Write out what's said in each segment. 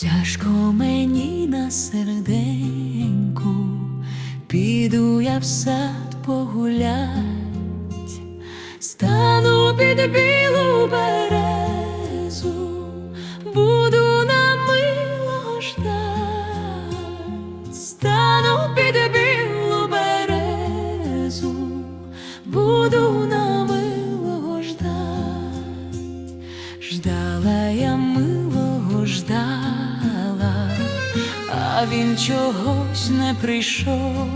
Тяжко мені на серденьку, піду я в сад погулять, стану під білу березу, буду на милого ждать, стану під білу березу, буду на а він чогось не прийшов.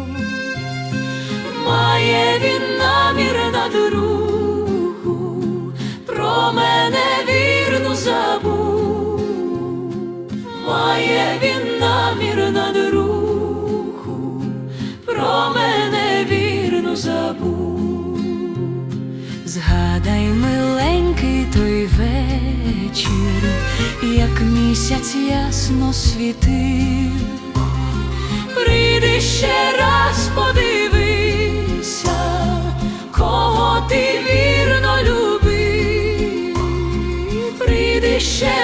Має він намір на другу, про мене вірну забув. Має він намір на другу, про мене вірну забув. Згадай, миленький той вечір, як місяць ясно світив. Прийди ще раз подивися, кого ти вірно любив. Прийди ще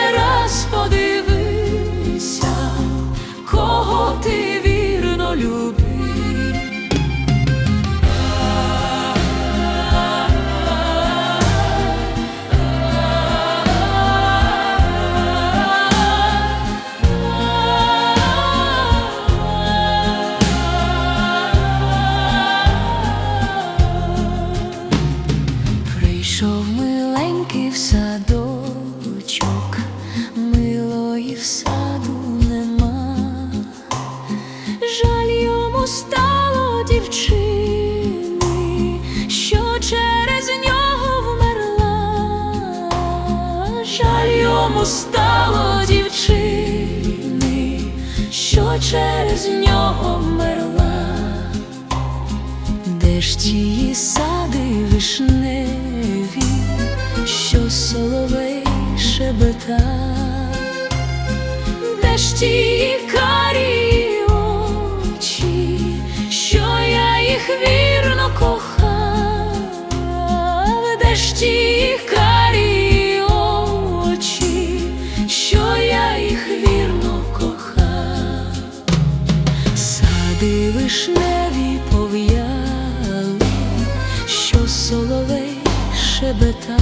жаль стало дівчини, що через нього вмерла. Де ж ті сади вишневі, що соловей шебета, де ж ті карі очі, що я їх вірно кохав, де ж ті вишневі пов'яли, що соловей шебета,